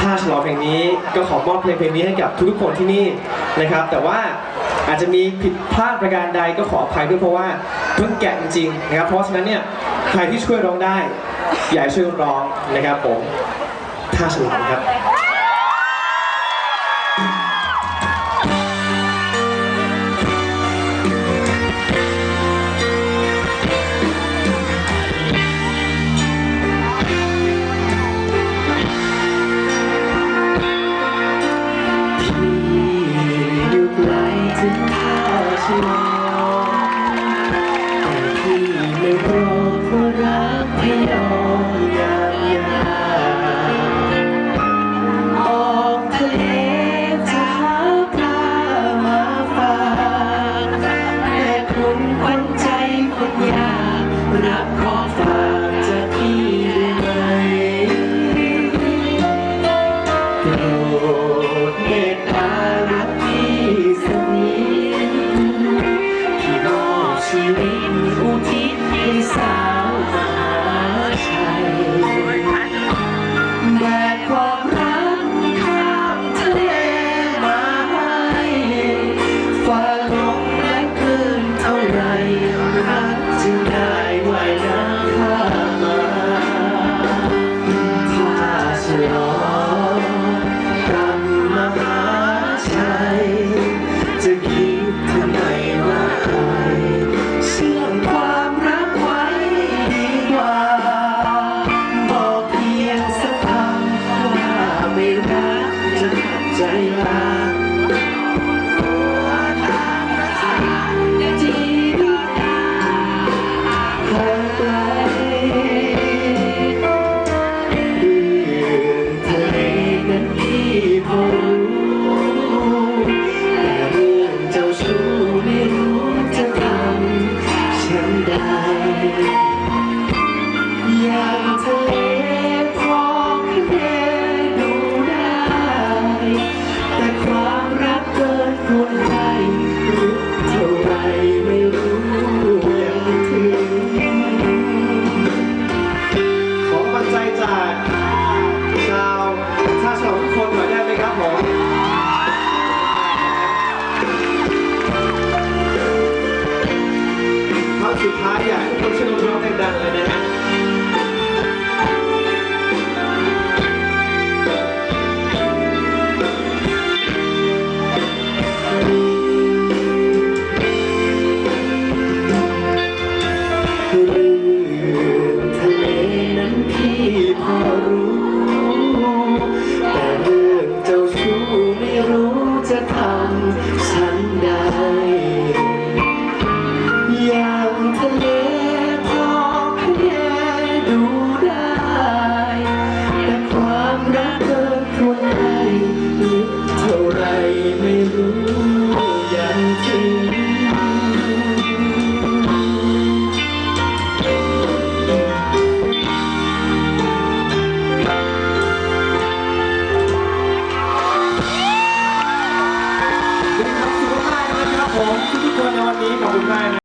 ถ้าฉลองเพลงนี้ก็ขอมอบเพลงเพลงนี้ให้กับทุกๆคนที่นี่นะครับ แต่ว่าอาจจะมีผิดพลาดประการใดก็ขออภัยด้วยเพราะว่าเพิ่งแกะจริงๆนะครับ เพราะฉะนั้นเนี่ยใครที่ช่วยร้องได้ อยากช่วยร้องนะครับผม ถ้าฉลองครับ โป อย่างทะเล สุดท้ายอยากให้ทุกคนช่วยร้องดังๆเลยนะฮะเรื่องทะเลนั้นพี่พอรู้แต่เรื่องเจ้าชู้ไม่รู้จะทำฉันได้ Amen.